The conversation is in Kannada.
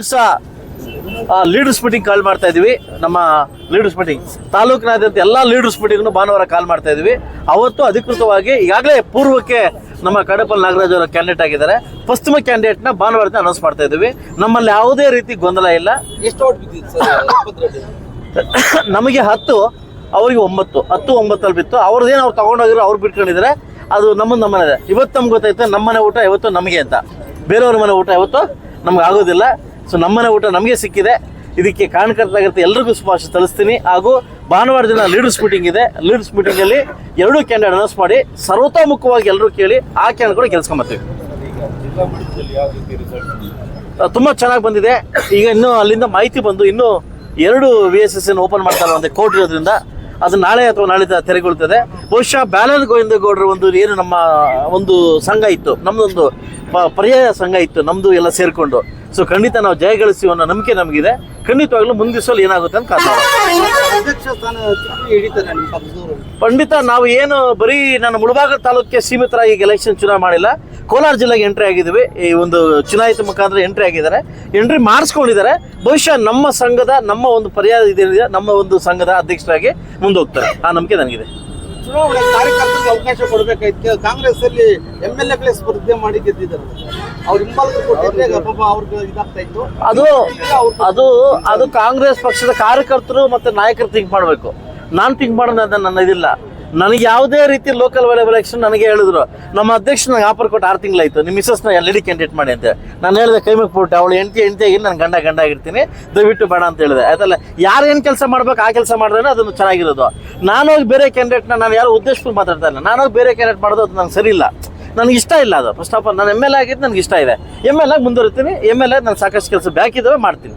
ದಿವಸ ಲೀಡರ್ಸ್ ಮೀಟಿಂಗ್ ಕಾಲ್ ಮಾಡ್ತಾ ಇದೀವಿ. ನಮ್ಮ ಲೀಡರ್ಸ್ ಮೀಟಿಂಗ್ ತಾಲೂಕಿನಾದ್ಯಂತ ಎಲ್ಲ ಲೀಡರ್ಸ್ ಮೀಟಿಂಗ್ನು ಭಾನುವಾರ ಕಾಲ್ ಮಾಡ್ತಾ ಇದೀವಿ. ಅವತ್ತು ಅಧಿಕೃತವಾಗಿ ಈಗಾಗಲೇ ಪೂರ್ವಕ್ಕೆ ನಮ್ಮ ಕಡಪಲ್ ನಾಗರಾಜ್ ಅವರ ಕ್ಯಾಂಡಿಡೇಟ್ ಆಗಿದ್ದಾರೆ. ಪಶ್ಚಿಮ ಕ್ಯಾಂಡಿಡೇಟ್ನ ಭಾನುವಾರದಿಂದ ಅನೌನ್ಸ್ ಮಾಡ್ತಾ ಇದೀವಿ. ನಮ್ಮಲ್ಲಿ ಯಾವುದೇ ರೀತಿ ಗೊಂದಲ ಇಲ್ಲ. ಎಷ್ಟು ನಮಗೆ ಹತ್ತು ಅವರಿಗೆ ಒಂಬತ್ತು. ಹತ್ತು ಒಂಬತ್ತಲ್ಲಿ ಬಿತ್ತು. ಅವ್ರದ್ದೇನು ಅವ್ರು ತಗೊಂಡೋಗಿರೋ ಅವ್ರು ಬಿಟ್ಕೊಂಡಿದ್ದಾರೆ. ಅದು ನಮ್ಮದು ನಮ್ಮನೆ ಇವತ್ತು ನಮ್ಗೆ ಗೊತ್ತಾಯ್ತು ನಮ್ಮನೆ ಊಟ ಇವತ್ತು ನಮಗೆ ಅಂತ. ಬೇರೆಯವ್ರ ಮನೆ ಊಟ ಇವತ್ತು ನಮ್ಗೆ ಆಗೋದಿಲ್ಲ. ಸೊ ನಮ್ಮನೆ ಊಟ ನಮಗೆ ಸಿಕ್ಕಿದೆ. ಇದಕ್ಕೆ ಕಾರಣಕರ್ತರಾಗಿರುತ್ತೆ ಎಲ್ರಿಗೂ ಶುಭಾಶಯ ತಲಿಸ್ತೀನಿ ಹಾಗೂ ಭಾನುವಾರ ದಿನ ಲೀಡರ್ಸ್ ಮೀಟಿಂಗ್ ಇದೆ. ಲೀಡರ್ಸ್ ಮೀಟಿಂಗಲ್ಲಿ ಎರಡೂ ಕ್ಯಾಂಡಿಡೇಟ್ ಅನೌನ್ಸ್ ಮಾಡಿ ಸರ್ವತೋಮುಖವಾಗಿ ಎಲ್ಲರೂ ಕೇಳಿ ಆ ಕ್ಯಾಂಡಿಡೇಟ್ ಕೂಡ ರಿಸಲ್ಟ್ ತುಂಬ ಚೆನ್ನಾಗಿ ಬಂದಿದೆ. ಈಗ ಇನ್ನೂ ಅಲ್ಲಿಂದ ಮಾಹಿತಿ ಬಂದು ಇನ್ನೂ ಎರಡು ವಿ ಎಸ್ ಎಸ್ ಓಪನ್ ಮಾಡ್ತಾರೆ ಒಂದು ಕೋರ್ಟ್ ಇರೋದ್ರಿಂದ ಅದು ನಾಳೆ ಅಥವಾ ನಾಳೆ ತೆರೆಗೊಳ್ತದೆ. ಬಹುಶಃ ಬ್ಯಾಲನ್ ಗೋವಿಂದ ಗೌಡರ ಒಂದು ಏನು ನಮ್ಮ ಒಂದು ಸಂಘ ಇತ್ತು. ನಮ್ಮದೊಂದು ಪರ್ಯಾಯ ಸಂಘ ಇತ್ತು. ನಮ್ಮದು ಎಲ್ಲ ಸೇರಿಕೊಂಡು. ಸೊ ಖಂಡಿತ ನಾವು ಜಯಗಳಿಸ್ತೀವಿ ಅನ್ನೋ ನಂಬಿಕೆ ನಮಗಿದೆ. ಖಂಡಿತವಾಗ್ಲೂ ಮುಂದಿನ ಸಲ ಏನಾಗುತ್ತೆ ಅಂತ ಕಾರಣ ಪಂಡಿತ ನಾವು ಏನು ಬರೀ ನಾನು ಮುಳಬಾಗ ತಾಲೂಕಿಗೆ ಸೀಮಿತರಾಗಿ ಎಲೆಕ್ಷನ್ ಚುನಾವಣೆ ಮಾಡಿಲ್ಲ. ಕೋಲಾರ ಜಿಲ್ಲೆಗೆ ಎಂಟ್ರಿ ಆಗಿದ್ದೀವಿ. ಈ ಒಂದು ಚುನಾಯಿತ ಮುಖಾಂತರ ಎಂಟ್ರಿ ಆಗಿದ್ದಾರೆ. ಎಂಟ್ರಿ ಮಾಡಿಸ್ಕೊಂಡಿದ್ದಾರೆ. ಬಹುಶಃ ನಮ್ಮ ಸಂಘದ ನಮ್ಮ ಒಂದು ಪರ್ಯಾಯ ಇದೇನಿದೆ ನಮ್ಮ ಒಂದು ಸಂಘದ ಅಧ್ಯಕ್ಷರಾಗಿ ಮುಂದೆ ಹೋಗ್ತಾರೆ ಆ ನಂಬಿಕೆ ನನಗಿದೆ. ಚುನಾವಣೆ ಕಾರ್ಯಕರ್ತರಿಗೆ ಅವಕಾಶ ಕೊಡಬೇಕಾಯ್ತು. ಕಾಂಗ್ರೆಸ್ ಅಲ್ಲಿ ಎಂ ಎಲ್ ಎ ಪ್ಲೇಸ್ ಸ್ಪರ್ಧೆ ಮಾಡಿ ಗೆದ್ದಿದ್ದಾರೆ. ಅವ್ರ ಹಿಂಬಾಲಕರು ಕೊಟ್ಟಿದ್ರೆ ಪಾಪ ಅವ್ರಿಗೆ ಇದಾಗ್ತಾ ಇತ್ತು. ಅದು ಅದು ಅದು ಕಾಂಗ್ರೆಸ್ ಪಕ್ಷದ ಕಾರ್ಯಕರ್ತರು ಮತ್ತೆ ನಾಯಕರು ತಿಂಕ್ ಮಾಡಬೇಕು. ನಾನು ಥಿಂಕ್ ಮಾಡೋದು ನನ್ನ ಇದಿಲ್ಲ. ನನಗೆ ಯಾವುದೇ ರೀತಿ ಲೋಕಲ್ ವೆಲೆ ಎಲೆಕ್ಷನ್ ನನಗೆ ಹೇಳಿದ್ರು. ನಮ್ಮ ಅಧ್ಯಕ್ಷ ನನಗೆ ಆಫರ್ ಕೊಟ್ಟು ಆರು ತಿಂಗಳಾಯ್ತು. ನಿಮ್ಮ ಮಿಸಸ್ನ ಡಿ ಕ್ಯಾಂಡಿಡೇಟ್ ಮಾಡಿ ಅಂತ. ನಾನು ಹೇಳಿದೆ, ಕೈ ಬಿಟ್ಟು, ಅವಳು ಹೆಂಡತಿ ಹೆಂಡತಿಯಾಗಿ ನಾನು ಗಂಡ ಗಂಡ ಆಗಿರ್ತೀನಿ. ದಯವಿಟ್ಟು ಬೇಡ ಅಂತ ಹೇಳಿದೆ. ಅದಲ್ಲ ಯಾರು ಏನು ಕೆಲಸ ಮಾಡ್ಬೇಕು, ಆ ಕೆಲಸ ಮಾಡಿದ್ರೆ ಅದನ್ನು ಚೆನ್ನಾಗಿರೋದು. ನಾನು ಬೇರೆ ಕ್ಯಾಂಡಿಡೇಟ್ನ ನಾನು ಯಾರು ಉದ್ದೇಶಕ್ಕೆ ಮಾತಾಡ್ತಾ ಇಲ್ಲ. ನಾನು ಬೇರೆ ಕ್ಯಾಂಡಿಡೇಟ್ ಮಾಡೋದು ಅದು ನಂಗೆ ಸರಿ ಇಲ್ಲ. ನನಗೆ ಇಷ್ಟ ಇಲ್ಲ ಅದು. ಫಸ್ಟ್ ಆಫ್ ಆಲ್ ನಾನು ಎಂ ಎಲ್ ಆಗಿದ್ದು ನನಗೆ ಇಷ್ಟ ಇದೆ. ಎಂ ಎಲ್ ಎ ಮುಂದುವರಿತೀನಿ. ಎಂ ಎಲ್ ಎ ನಾನು ಸಾಕಷ್ಟು ಕೆಲಸ ಬ್ಯಾಕ್ ಇದ್ದಾವೆ ಮಾಡ್ತೀನಿ.